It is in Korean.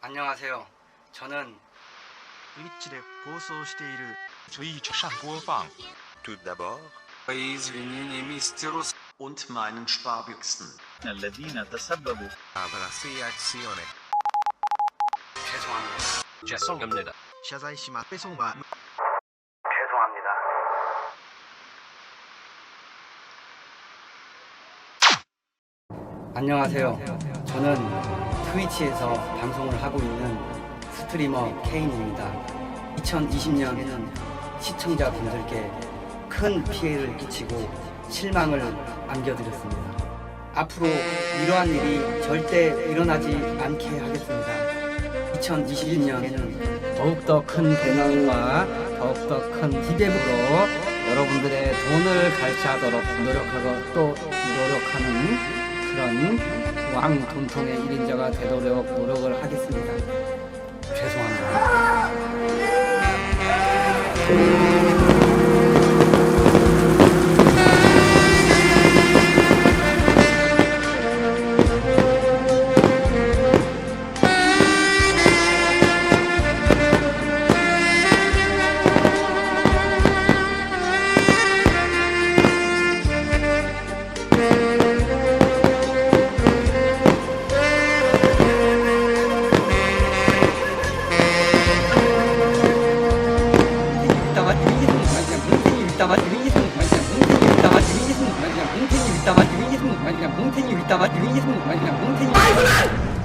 안녕하세요. 저는 ウィッチで放送している Twitch 上播放。 Tout d'abord, Мои извинения мистеру С- und meinen Sparbüchsen. الذين تسببوا avrassi azione. 죄송합니다. 죄송합니다. 謝罪します。ペソンは 죄송합니다. 안녕하세요. 저는 트위치에서 방송을 하고 있는 스트리머 케인입니다. 2020년에는 시청자분들께 큰 피해를 끼치고 실망을 안겨드렸습니다. 앞으로 이러한 일이 절대 일어나지 않게 하겠습니다. 2021년에는 더욱더 큰 대망과 더욱더 큰 기대으로 여러분들의 돈을 갈취하도록 노력하고 또 노력하는 그런 왕 돈통의 1인자가 되도록 노력을 하겠습니다. 죄송합니다. 있다가 유인기승 아니야 뭉탱이 있다가 유인기승 아니야 뭉탱이